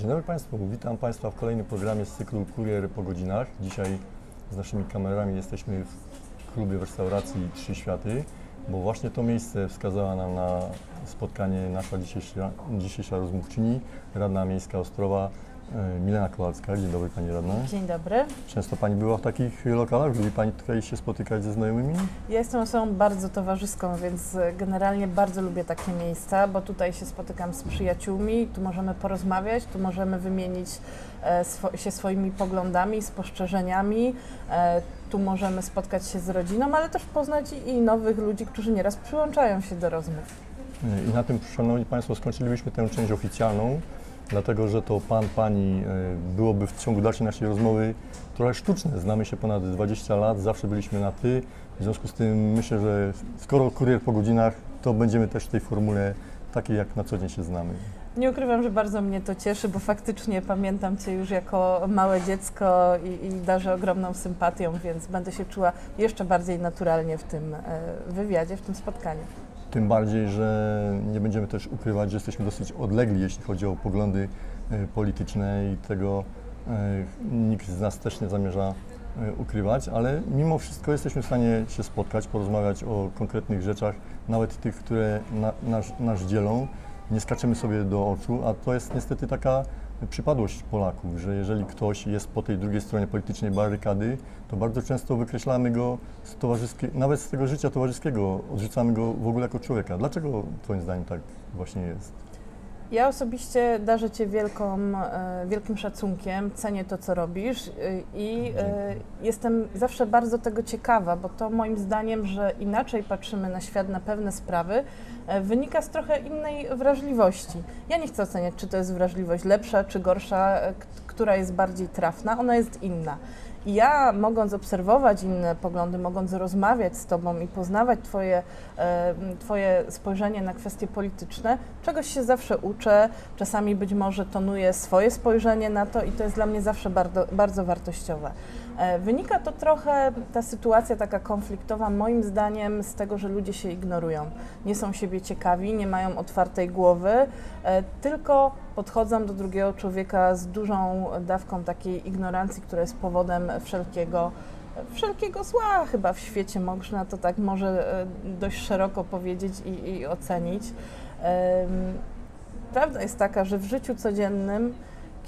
Dzień dobry Państwu, witam Państwa w kolejnym programie z cyklu Kurier po godzinach. Dzisiaj z naszymi kamerami jesteśmy w klubie w restauracji Trzy Światy, bo właśnie to miejsce wskazała nam na spotkanie nasza dzisiejsza, dzisiejsza rozmówczyni, radna miejska Ostrowa Milena Kowalska. Dzień dobry Pani radna. Dzień dobry. Często Pani była w takich lokalach? Lubi Pani tutaj się spotykać ze znajomymi? Ja jestem osobą bardzo towarzyską, więc generalnie bardzo lubię takie miejsca, bo tutaj się spotykam z przyjaciółmi, tu możemy porozmawiać, tu możemy wymienić e, swo się swoimi poglądami, spostrzeżeniami, e, tu możemy spotkać się z rodziną, ale też poznać i nowych ludzi, którzy nieraz przyłączają się do rozmów. I na tym, Szanowni Państwo, skończylibyśmy tę część oficjalną, dlatego że to Pan, Pani e, byłoby w ciągu dalszej naszej rozmowy trochę sztuczne. Znamy się ponad 20 lat, zawsze byliśmy na Ty. W związku z tym myślę, że skoro kurier po godzinach, to będziemy też w tej formule takiej, jak na co dzień się znamy. Nie ukrywam, że bardzo mnie to cieszy, bo faktycznie pamiętam Cię już jako małe dziecko i, i darzę ogromną sympatią, więc będę się czuła jeszcze bardziej naturalnie w tym e, wywiadzie, w tym spotkaniu. Tym bardziej, że nie będziemy też ukrywać, że jesteśmy dosyć odlegli, jeśli chodzi o poglądy e, polityczne i tego e, nikt z nas też nie zamierza e, ukrywać, ale mimo wszystko jesteśmy w stanie się spotkać, porozmawiać o konkretnych rzeczach, nawet tych, które na, nas, nas dzielą. Nie skaczemy sobie do oczu, a to jest niestety taka przypadłość Polaków, że jeżeli ktoś jest po tej drugiej stronie politycznej barykady, to bardzo często wykreślamy go z towarzyskie, nawet z tego życia towarzyskiego, odrzucamy go w ogóle jako człowieka. Dlaczego Twoim zdaniem tak właśnie jest? Ja osobiście darzę Cię wielką, e, wielkim szacunkiem, cenię to, co robisz e, i e, jestem zawsze bardzo tego ciekawa, bo to moim zdaniem, że inaczej patrzymy na świat, na pewne sprawy, wynika z trochę innej wrażliwości. Ja nie chcę oceniać, czy to jest wrażliwość lepsza, czy gorsza, która jest bardziej trafna, ona jest inna. Ja, mogąc obserwować inne poglądy, mogąc rozmawiać z Tobą i poznawać Twoje, e, twoje spojrzenie na kwestie polityczne, czegoś się zawsze uczę. Czasami być może tonuję swoje spojrzenie na to i to jest dla mnie zawsze bardzo, bardzo wartościowe. E, Wynika to trochę, ta sytuacja taka konfliktowa, moim zdaniem, z tego, że ludzie się ignorują. Nie są siebie ciekawi, nie mają otwartej głowy, e, tylko podchodzą do drugiego człowieka z dużą dawką takiej ignorancji, która jest powodem wszelkiego, wszelkiego zła chyba w świecie. Można to tak może e, dość szeroko powiedzieć i, i ocenić. Prawda jest taka, że w życiu codziennym,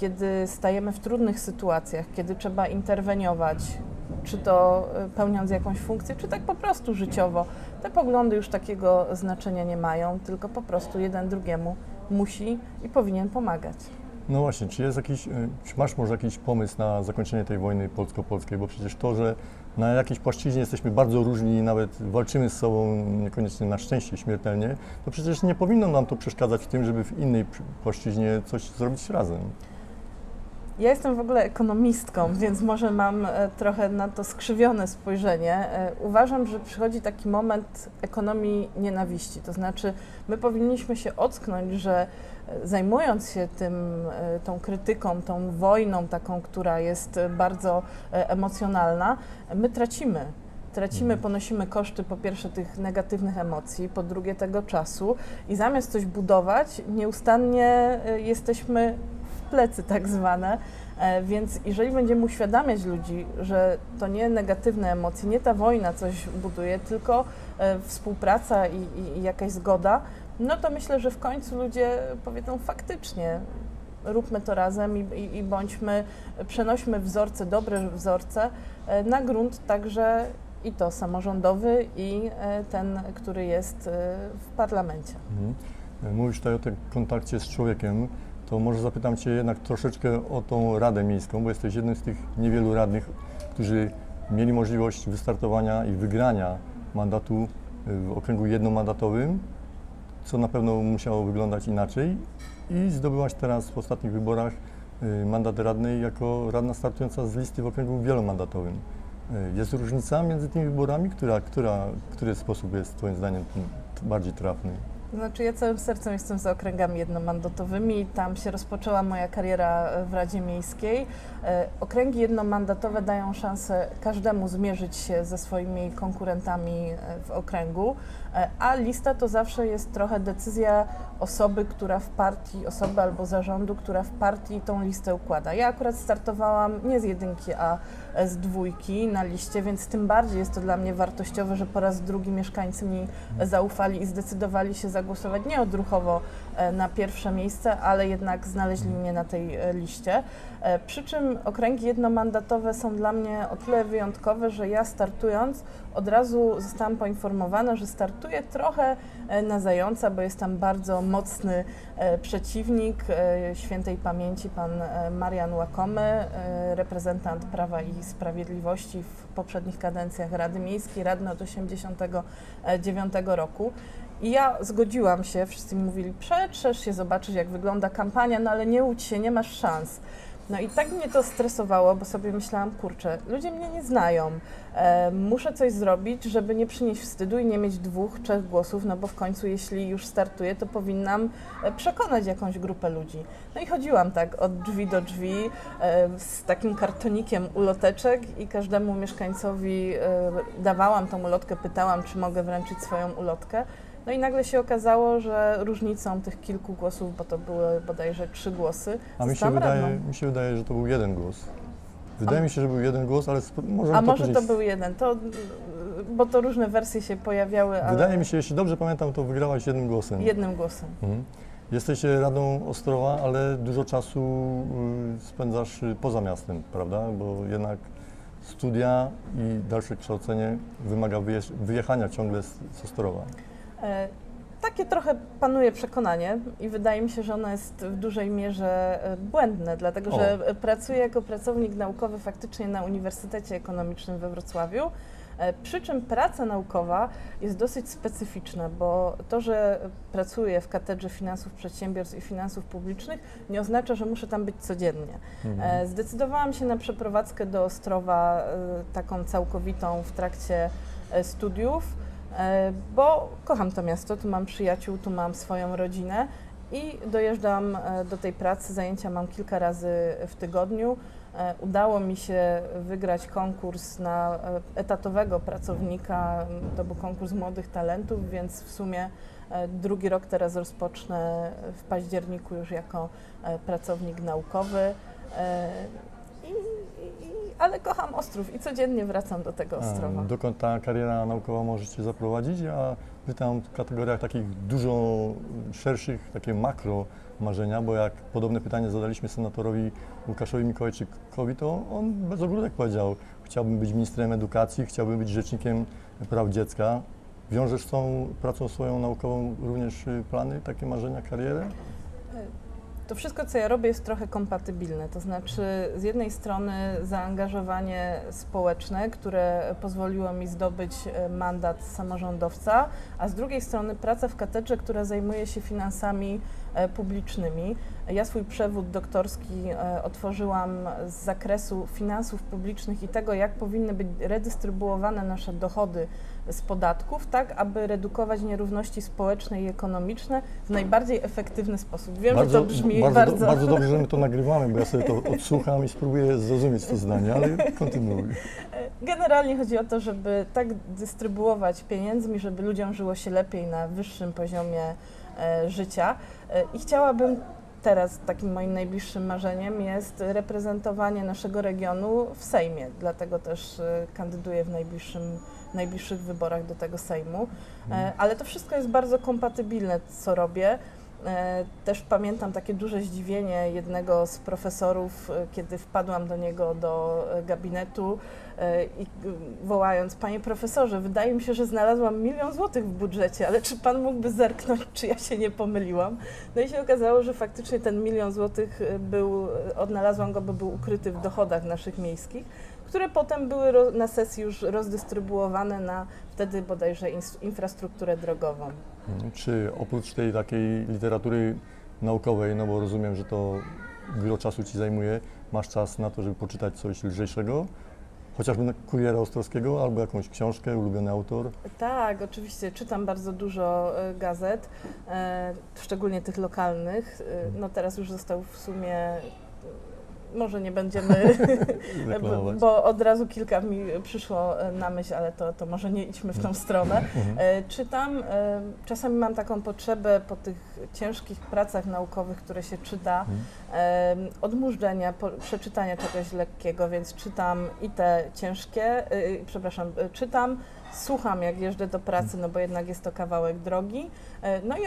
kiedy stajemy w trudnych sytuacjach, kiedy trzeba interweniować, czy to e, pełniąc jakąś funkcję, czy tak po prostu życiowo, te poglądy już takiego znaczenia nie mają, tylko po prostu jeden drugiemu musi i powinien pomagać. No właśnie, czy jest jakiś, y, czy masz może jakiś pomysł na zakończenie tej wojny polsko-polskiej, bo przecież to, że na jakiejś płaszczyźnie jesteśmy bardzo różni i nawet walczymy z sobą niekoniecznie na szczęście śmiertelnie, to przecież nie powinno nam to przeszkadzać w tym, żeby w innej płaszczyźnie coś zrobić razem. Ja jestem w ogóle ekonomistką, więc może mam e, trochę na to skrzywione spojrzenie. E, Uważam, że przychodzi taki moment ekonomii nienawiści. To znaczy, my powinniśmy się ocknąć, że e, zajmując się tym, tą krytyką, tą wojną taką, która jest bardzo emocjonalna, my tracimy. Tracimy, Mhm. ponosimy koszty po pierwsze tych negatywnych emocji, po drugie tego czasu i zamiast coś budować, nieustannie jesteśmy plecy tak zwane. E, Więc jeżeli będziemy uświadamiać ludzi, że to nie negatywne emocje, nie ta wojna coś buduje, tylko e, współpraca i, i, i jakaś zgoda, no to myślę, że w końcu ludzie powiedzą faktycznie, róbmy to razem i, i, i bądźmy, przenośmy wzorce, dobre wzorce e, na grunt także i to samorządowy i ten, który jest w parlamencie. Mhm. Mówisz tutaj o tym kontakcie z człowiekiem, to może zapytam Cię jednak troszeczkę o tą Radę Miejską, bo jesteś jednym z tych niewielu radnych, którzy mieli możliwość wystartowania i wygrania mandatu w okręgu jednomandatowym, co na pewno musiało wyglądać inaczej i zdobyłaś teraz w ostatnich wyborach y, mandat radnej jako radna startująca z listy w okręgu wielomandatowym. Y, Jest różnica między tymi wyborami, która, która, który sposób jest Twoim zdaniem bardziej trafny? Znaczy ja całym sercem jestem za okręgami jednomandatowymi. Tam się rozpoczęła moja kariera e, w Radzie Miejskiej. E, Okręgi jednomandatowe dają szansę każdemu zmierzyć się ze swoimi konkurentami e, w okręgu, a lista to zawsze jest trochę decyzja osoby, która w partii, osoby albo zarządu, która w partii tą listę układa. Ja akurat startowałam nie z jedynki, a z dwójki na liście, więc tym bardziej jest to dla mnie wartościowe, że po raz drugi mieszkańcy mi zaufali i zdecydowali się zagłosować nie odruchowo e, na pierwsze miejsce, ale jednak znaleźli mnie na tej e, liście. E, Przy czym okręgi jednomandatowe są dla mnie o tyle wyjątkowe, że ja startując od razu zostałam poinformowana, że startuję trochę na zająca, bo jest tam bardzo mocny przeciwnik świętej pamięci, pan Marian Łakomy, reprezentant Prawa i Sprawiedliwości w poprzednich kadencjach Rady Miejskiej, radny od 1989 roku. I ja zgodziłam się, wszyscy mi mówili, przetrzesz się, zobaczysz jak wygląda kampania, no ale nie łudź się, nie masz szans. No i tak mnie to stresowało, bo sobie myślałam, kurczę, ludzie mnie nie znają, e, muszę coś zrobić, żeby nie przynieść wstydu i nie mieć dwóch, trzech głosów, no bo w końcu jeśli już startuję, to powinnam e, przekonać jakąś grupę ludzi. No i chodziłam tak od drzwi do drzwi e, z takim kartonikiem uloteczek i każdemu mieszkańcowi e, dawałam tą ulotkę, pytałam, czy mogę wręczyć swoją ulotkę. No i nagle się okazało, że różnicą tych kilku głosów, bo to były bodajże trzy głosy, A mi się, wydaje, radną. mi się wydaje, że to był jeden głos. Wydaje mi się, że był jeden głos, ale sp- może A to może to był jeden, to, bo to różne wersje się pojawiały, ale Wydaje mi się, jeśli dobrze pamiętam, to wygrałaś jednym głosem. jednym głosem. Mhm. Jesteś radą Ostrowa, ale dużo czasu y, spędzasz y, poza miastem, prawda? Bo jednak studia i dalsze kształcenie wymaga wyjeż- wyjechania ciągle z, z Ostrowa. E, Takie trochę panuje przekonanie i wydaje mi się, że ono jest w dużej mierze e, błędne, dlatego O. że e, pracuję jako pracownik naukowy faktycznie na Uniwersytecie Ekonomicznym we Wrocławiu. Przy czym praca naukowa jest dosyć specyficzna, bo to, że pracuję w katedrze finansów przedsiębiorstw i finansów publicznych, nie oznacza, że muszę tam być codziennie. Mhm. Zdecydowałam się na przeprowadzkę do Ostrowa, taką całkowitą w trakcie studiów, bo kocham to miasto, tu mam przyjaciół, tu mam swoją rodzinę i dojeżdżam e, do tej pracy. Zajęcia mam kilka razy w tygodniu. E, Udało mi się wygrać konkurs na e, etatowego pracownika. To był konkurs młodych talentów, więc w sumie e, drugi rok teraz rozpocznę w październiku już jako e, pracownik naukowy. Ale kocham Ostrów i codziennie wracam do tego Ostrowa. A, Dokąd ta kariera naukowa może Cię zaprowadzić? Ja pytam w kategoriach takich dużo szerszych, takie makro marzenia, bo jak podobne pytanie zadaliśmy senatorowi Łukaszowi Mikołajczykowi, to on bez ogródek powiedział, chciałbym być ministrem edukacji, chciałbym być rzecznikiem praw dziecka. Wiążesz z tą pracą swoją naukową również y, plany, takie marzenia, karierę? To wszystko, co ja robię, jest trochę kompatybilne. To znaczy, z jednej strony zaangażowanie społeczne, które pozwoliło mi zdobyć e, mandat samorządowca, a z drugiej strony praca w katedrze, która zajmuje się finansami publicznymi. Ja swój przewód doktorski e, otworzyłam z zakresu finansów publicznych i tego, jak powinny być redystrybuowane nasze dochody z podatków, tak aby redukować nierówności społeczne i ekonomiczne w najbardziej efektywny sposób. Wiem, że to brzmi bardzo, bardzo... do- bardzo dobrze, że my to nagrywamy, bo ja sobie to odsłucham i spróbuję zrozumieć to zdanie, ale kontynuuj. Generalnie chodzi o to, żeby tak dystrybuować pieniędzmi, żeby ludziom żyło się lepiej na wyższym poziomie e, życia. E, I chciałabym teraz takim moim najbliższym marzeniem jest reprezentowanie naszego regionu w Sejmie. Dlatego też e, kandyduję w najbliższym, najbliższych wyborach do tego Sejmu. E, ale to wszystko jest bardzo kompatybilne, co robię. E, Też pamiętam takie duże zdziwienie jednego z profesorów, e, kiedy wpadłam do niego do e, gabinetu i wołając, panie profesorze, wydaje mi się, że znalazłam milion złotych w budżecie, ale czy pan mógłby zerknąć, czy ja się nie pomyliłam? No i się okazało, że faktycznie ten milion złotych był, odnalazłam go, bo był ukryty w dochodach naszych miejskich, które potem były na sesji już rozdystrybuowane na wtedy bodajże infrastrukturę drogową. Czy oprócz tej takiej literatury naukowej, no bo rozumiem, że to gro czasu Ci zajmuje, masz czas na to, żeby poczytać coś lżejszego? chociażby Kuriera Ostrowskiego albo jakąś książkę, ulubiony autor? Tak, oczywiście. Czytam bardzo dużo e, gazet, e, szczególnie tych lokalnych. E, No teraz już został w sumie, może nie będziemy, bo od razu kilka mi przyszło e, na myśl, ale to, to może nie idźmy w tą stronę. Mhm. E, Czytam, e, czasami mam taką potrzebę po tych ciężkich pracach naukowych, które się czyta, Mhm. przeczytania czegoś lekkiego, więc czytam i te ciężkie, przepraszam, czytam, słucham jak jeżdżę do pracy, no bo jednak jest to kawałek drogi, e, no i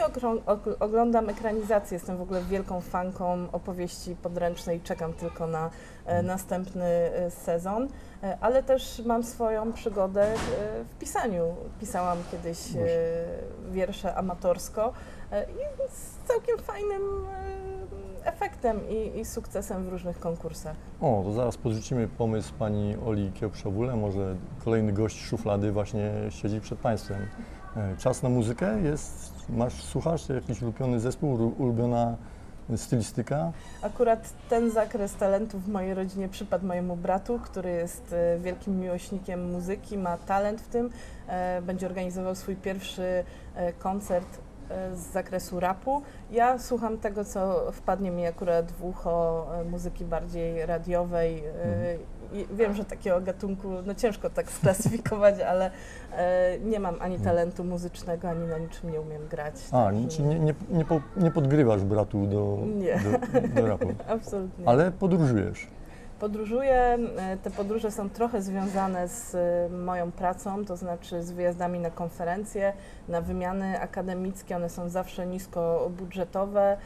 oglądam ekranizację, jestem w ogóle wielką fanką opowieści podręcznej, czekam tylko na e, następny e, sezon, ale też mam swoją przygodę w pisaniu. Pisałam kiedyś wiersze amatorsko i z całkiem fajnym efektem i, i sukcesem w różnych konkursach. O, to zaraz podrzucimy pomysł pani Oli Kiełprzewule. Może kolejny gość szuflady właśnie siedzi przed Państwem. E, Czas na muzykę jest, masz, słuchasz jakiś ulubiony zespół, ulu- ulubiona stylistyka? Akurat ten zakres talentów w mojej rodzinie przypadł mojemu bratu, który jest e, wielkim miłośnikiem muzyki, ma talent w tym. E, Będzie organizował swój pierwszy koncert z zakresu rapu. Ja słucham tego, co wpadnie mi akurat w ucho e, muzyki bardziej radiowej. e, i Wiem, że takiego gatunku no ciężko tak sklasyfikować, ale e, nie mam ani talentu muzycznego, ani na niczym nie umiem grać. A, czyli nie, nie, nie, po, nie podgrywasz bratu do, Nie. do, do rapu, Absolutnie. ale podróżujesz. Podróżuję, e, te podróże są trochę związane z e, moją pracą, to znaczy z wyjazdami na konferencje, na wymiany akademickie, one są zawsze niskobudżetowe. Em,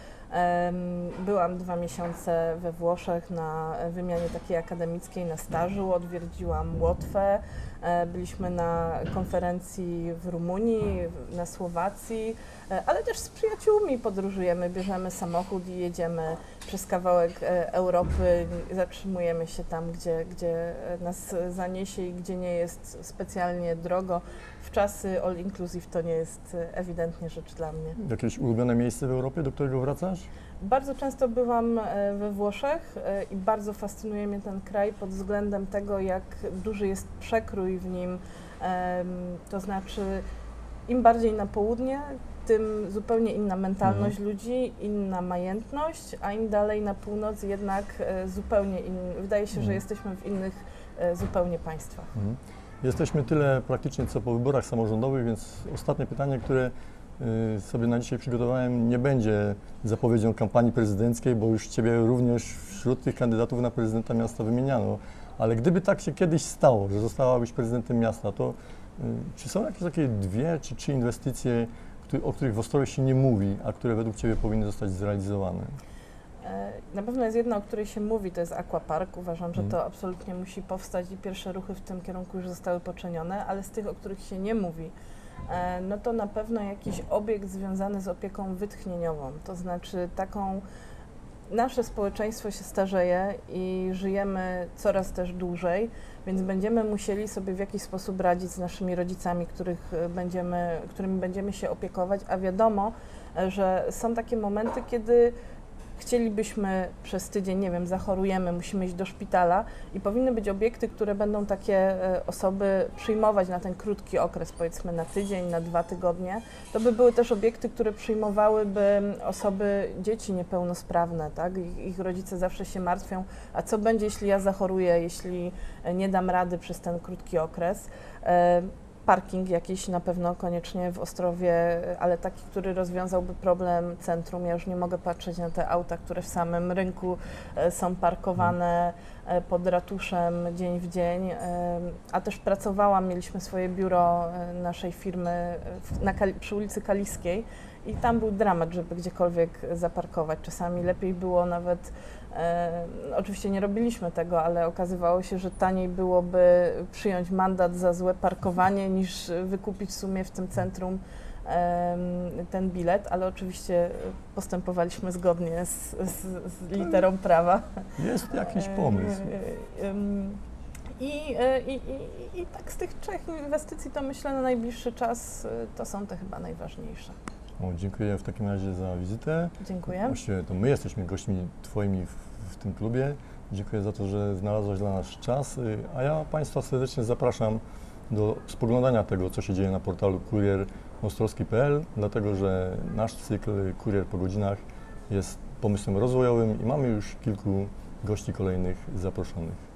Byłam dwa miesiące we Włoszech na wymianie takiej akademickiej, na stażu, odwiedziłam Łotwę, e, byliśmy na konferencji w Rumunii, na Słowacji, e, ale też z przyjaciółmi podróżujemy, bierzemy samochód i jedziemy przez kawałek e, Europy, zatrzymujemy się tam, gdzie, gdzie nas zaniesie i gdzie nie jest specjalnie drogo. W czasy all inclusive to nie jest ewidentnie rzecz dla mnie. Jakieś ulubione miejsce w Europie, do którego wracasz? Bardzo często byłam e, we Włoszech e, i bardzo fascynuje mnie ten kraj pod względem tego, jak duży jest przekrój w nim. To znaczy, im bardziej na południe, tym zupełnie inna mentalność ludzi, inna majętność, a im dalej na północ jednak e, zupełnie inny. Wydaje się, że Mhm. jesteśmy w innych zupełnie państwach. Mhm. Jesteśmy tyle praktycznie co po wyborach samorządowych, więc ostatnie pytanie, które sobie na dzisiaj przygotowałem, nie będzie zapowiedzią kampanii prezydenckiej, bo już Ciebie również wśród tych kandydatów na prezydenta miasta wymieniano. Ale gdyby tak się kiedyś stało, że zostałabyś prezydentem miasta, to y, czy są jakieś takie dwie czy trzy inwestycje, o których w Ostrowie się nie mówi, a które według Ciebie powinny zostać zrealizowane? E, Na pewno jest jedna, o której się mówi, to jest aquapark. Uważam, że Mhm. to absolutnie musi powstać i pierwsze ruchy w tym kierunku już zostały poczynione, ale z tych, o których się nie mówi, no to na pewno jakiś obiekt związany z opieką wytchnieniową, to znaczy taką nasze społeczeństwo się starzeje i żyjemy coraz też dłużej, więc będziemy musieli sobie w jakiś sposób radzić z naszymi rodzicami, których e, będziemy, którymi będziemy się opiekować, a wiadomo, e, że są takie momenty, kiedy chcielibyśmy przez tydzień, nie wiem, zachorujemy, musimy iść do szpitala i powinny być obiekty, które będą takie e, osoby przyjmować na ten krótki okres, powiedzmy na tydzień, na dwa tygodnie. To by były też obiekty, które przyjmowałyby osoby, dzieci niepełnosprawne, tak? Ich, ich rodzice zawsze się martwią, a co będzie, jeśli ja zachoruję, jeśli e, nie dam rady przez ten krótki okres. Parking jakiś na pewno koniecznie w Ostrowie, ale taki, który rozwiązałby problem centrum. Ja już nie mogę patrzeć na te auta, które w samym rynku e, są parkowane e, pod ratuszem dzień w dzień. E, A też pracowałam, mieliśmy swoje biuro naszej firmy na przy ulicy Kaliskiej i tam był dramat, żeby gdziekolwiek zaparkować. Czasami lepiej było nawet E, oczywiście nie robiliśmy tego, ale okazywało się, że taniej byłoby przyjąć mandat za złe parkowanie niż wykupić w sumie w tym centrum em, ten bilet, ale oczywiście postępowaliśmy zgodnie z, z, z literą prawa. Jest jakiś pomysł. E, em, I, e, i, i, I tak z tych trzech inwestycji to myślę na najbliższy czas e, to są te chyba najważniejsze. O, dziękuję w takim razie za wizytę. Dziękuję. Właściwie to my jesteśmy gośćmi Twoimi w w tym klubie. Dziękuję za to, że znalazłeś dla nas czas, y, a ja Państwa serdecznie zapraszam do spoglądania tego, co się dzieje na portalu kurierostrowski.pl, dlatego że nasz cykl Kurier po godzinach jest pomysłem rozwojowym i mamy już kilku gości kolejnych zaproszonych.